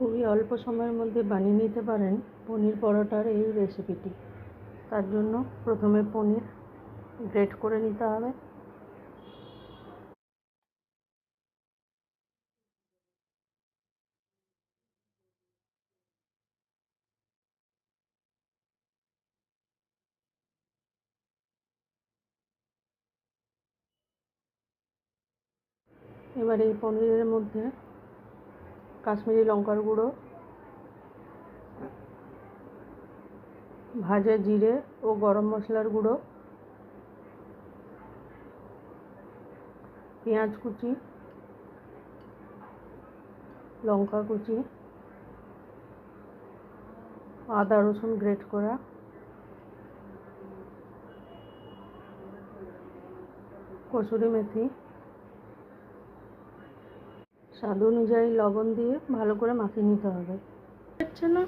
খুবই অল্প সময়ের মধ্যে বানিয়ে নিতে পারেন পনির পরোটার এই রেসিপিটি। তার জন্য প্রথমে পনির গ্রেট করে নিতে হবে। এবার এই পনিরের মধ্যে কাশ্মীরি লঙ্কার গুঁড়ো, ভাজা জিরে ও গরম মশলার গুঁড়ো, পেঁয়াজ কুচি, লঙ্কা কুচি, আদা রসুন গ্রেট করা, কসুরি মেথি স্বাদ অনুযায়ী লবণ দিয়ে ভালো করে মাখিয়ে নিতে হবে। না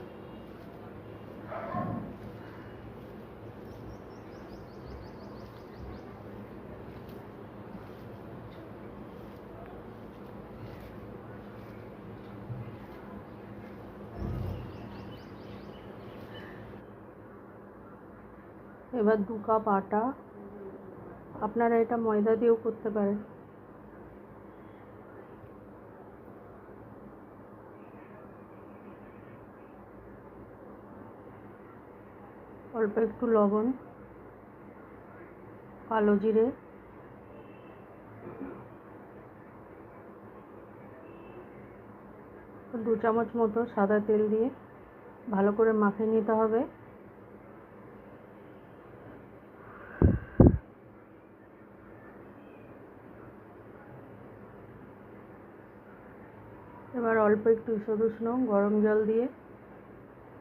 এবার দু কাপ আটা। আপনারা এটা ময়দা দিয়েও করতে পারেন। অল্প একটু লবণ, কালো জিরে, দু চামচ মতো সাদা তেল দিয়ে ভালো করে মাখিয়ে নিতে হবে। এবার অল্প একটু ঈষদ উষ্ণ গরম জল দিয়ে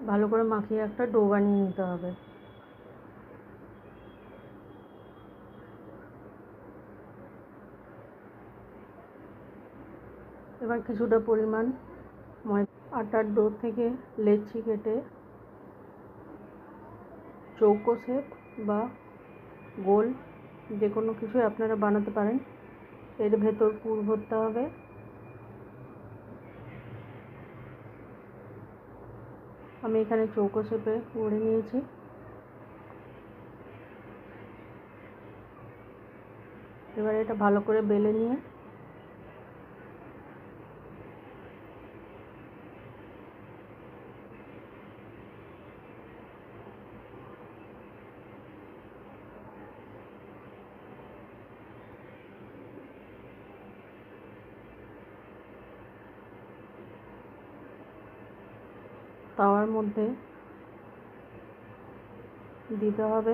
ভালো করে মাখিয়ে একটা ডো বানিয়ে নিতে হবে। এবার কিছুটা পরিমাণ আটার ডো থেকে লেচি কেটে চৌকো শেপ বা গোল যে কোনো কিছু আপনারা বানাতে পারেন। এর ভেতর পুর ভরতে হবে। আমি এখানে চৌকো শেপে করে নিয়েছি। এবার এটা ভালো করে বেলে নিয়ে তাওয়ার মধ্যে দিতে হবে।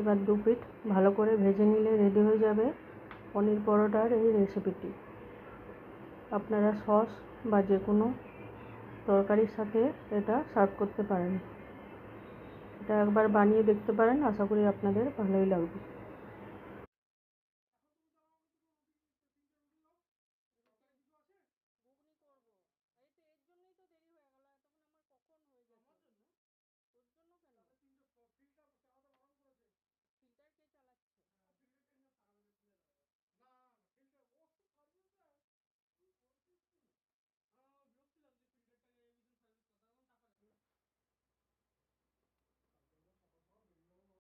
এবার দু পিঠ ভালো করে ভেজে নিলে রেডি হয়ে যাবে পনির পরোটার এই রেসিপিটি আপনারা সস বা যে কোনো তরকারির সাথে এটা সার্ভ করতে পারেন। এটা একবার বানিয়ে দেখতে পারেন। আশা করি আপনাদের ভালোই লাগবে।